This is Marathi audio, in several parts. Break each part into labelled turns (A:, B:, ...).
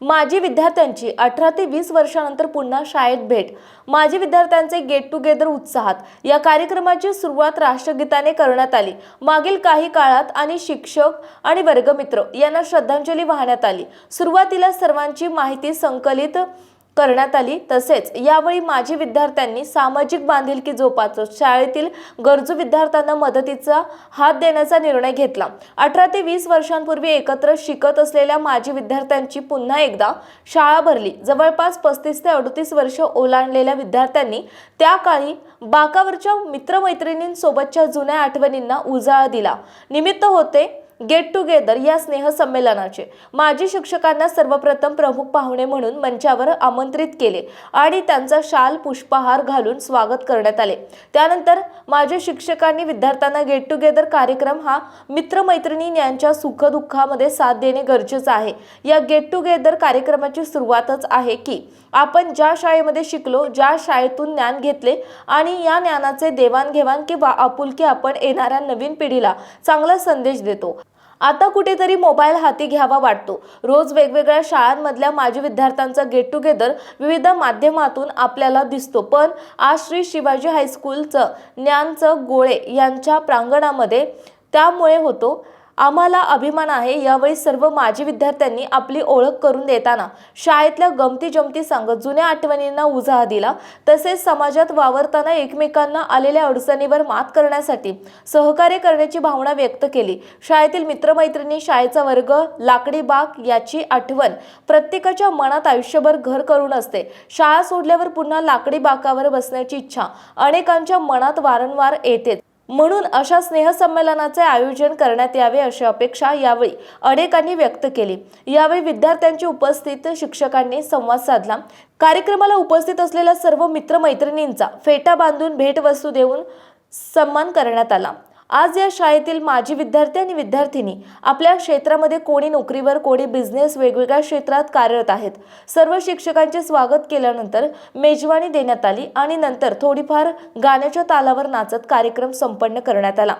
A: माजी विद्यार्थ्यांची अठरा ते वीस वर्षानंतर पुन्हा शाळेत भेट. माजी विद्यार्थ्यांचे गेट टुगेदर उत्साहात. या कार्यक्रमाची सुरुवात राष्ट्रगीताने करण्यात आली. मागील काही काळात आणि शिक्षक आणि वर्गमित्र यांना श्रद्धांजली वाहण्यात आली. सुरुवातीला सर्वांची माहिती संकलित करण्यात आली. तसेच यावेळी माजी विद्यार्थ्यांनी सामाजिक बांधिलकी जोपासत शाळेतील गरजू विद्यार्थ्यांना मदतीचा हात देण्याचा निर्णय घेतला. अठरा ते वीस वर्षांपूर्वी एकत्र शिकत असलेल्या माजी विद्यार्थ्यांची पुन्हा एकदा शाळा भरली. जवळपास पस्तीस ते अडतीस वर्ष ओलांडलेल्या विद्यार्थ्यांनी त्या काळी बाकावरच्या मित्रमैत्रिणींसोबतच्या जुन्या आठवणींना उजाळा दिला. निमित्त होते गेट टुगेदर या स्नेहसंमेलनाचे माजी शिक्षकांना सर्वप्रथम प्रमुख पाहुणे म्हणून मंचावर आमंत्रित केले आणि त्यांचा शाल पुष्पहार घालून स्वागत करण्यात आले. त्यानंतर माजी शिक्षकांनी विद्यार्थ्यांना गेट टुगेदर कार्यक्रम हा मित्रमैत्रिणी यांच्या सुखदुःखामध्ये साथ देणे गरजेचं आहे. या गेट टुगेदर कार्यक्रमाची सुरुवातच आहे की आपण ज्या शाळेमध्ये शिकलो ज्या शाळेतून ज्ञान घेतले आणि या ज्ञानाचे देवाणघेवाण किंवा आपुलकी आपण येणाऱ्या नवीन पिढीला चांगला संदेश देतो. आता कुठेतरी मोबाईल हाती घ्यावा वाटतो. रोज वेगवेगळ्या शाळांमधल्या माजी विद्यार्थ्यांचा गेट टुगेदर विविध माध्यमातून आपल्याला दिसतो. पण आज श्री शिवाजी हायस्कूलचं ज्ञानचं गोळे यांच्या प्रांगणामध्ये त्यामुळे होतो. आम्हाला अभिमान आहे यावेळी सर्व माजी विद्यार्थ्यांनी आपली ओळख करून देताना शाळेतल्या गमती जमती सांगत जुन्या आठवणींना उजाळा दिला. तसेच समाजात वावरताना एकमेकांना आलेल्या अडचणीवर मात करण्यासाठी सहकार्य करण्याची भावना व्यक्त केली. शाळेतील मित्रमैत्रिणी शाळेचा वर्ग लाकडी बाग याची आठवण प्रत्येकाच्या मनात आयुष्यभर घर करून असते. शाळा सोडल्यावर पुन्हा लाकडी बाकावर बसण्याची इच्छा अनेकांच्या मनात वारंवार येते. म्हणून अशा स्नेहसंमेलनाचे आयोजन करण्यात यावे अशी अपेक्षा यावेळी अनेकांनी व्यक्त केली. यावेळी विद्यार्थ्यांची उपस्थित शिक्षकांनी संवाद साधला. कार्यक्रमाला उपस्थित असलेल्या सर्व मित्रमैत्रिणींचा फेटा बांधून भेटवस्तू देऊन सन्मान करण्यात आला. आज या शाळेतील माजी विद्यार्थी आणि विद्यार्थिनी आपल्या क्षेत्रामध्ये कोणी नोकरीवर कोणी बिझनेस वेगवेगळ्या क्षेत्रात कार्यरत आहेत. सर्व शिक्षकांचे स्वागत केल्यानंतर मेजवानी देण्यात आली आणि नंतर थोडीफार गाण्याच्या तालावर नाचत कार्यक्रम संपन्न करण्यात आला.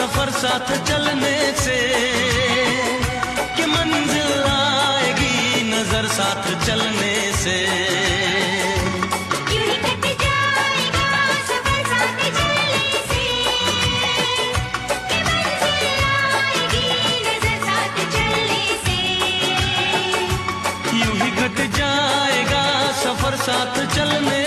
B: सफ़र साथ चलने से कि मंजिल आएगी नज़र साथ चलने से।
C: यूँ ही कट जाएगा सफ़र साथ चलने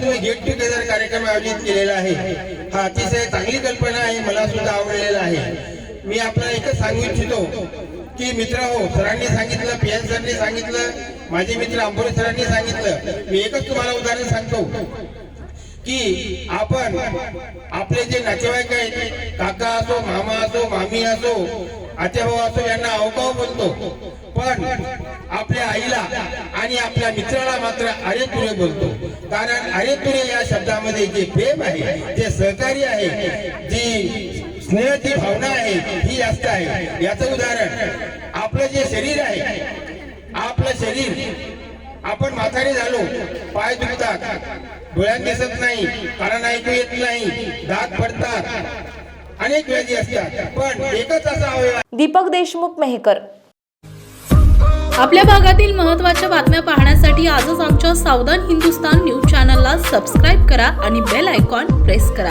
D: तुम्ही गेट टुगेदर कार्यक्रम आयोजित केलेला आहे. हा अतिशय चांगली कल्पना आहे मला सुद्धा आवडलेला आहे. मी आपल्याला एकच सांगू इच्छितो की मित्र हो सरांनी सांगितलं पी सरांनी सांगितलं माझे मित्र अंबोरे सरांनी सांगितलं. मी एकच तुम्हाला उदाहरण सांगतो. की आपण आपले जे नातेवाईक आहेत काका असो मामा असो मामी असो आत्याभाऊ असो यांना अवकाव बोलतो पण आपल्या आईला आणि आपल्या मित्राला मात्र अरे तुरे बोलतो. कारण अरे तुरे या शब्दामध्ये जे प्रेम आहे जे सहकार्य आहे जी स्नेहाची भावना आहे ही जास्त आहे. याचं उदाहरण आपलं जे शरीर आहे आपलं शरीर आपण म्हातारे झालो पाय दुखतात. डोळ्यात दिसत नाही कारण ऐकू येत नाही दात पडतात. अनेक व्याधी असतात पण एकच असा अवयव आहे.
A: दीपक देशमुख मेहकर.
E: आपल्या भागातील महत्त्वाच्या बातम्या पाहण्यासाठी आजच आमच्या सावधान हिंदुस्तान न्यूज चॅनलला सबस्क्राईब करा आणि बेल आयकॉन प्रेस करा.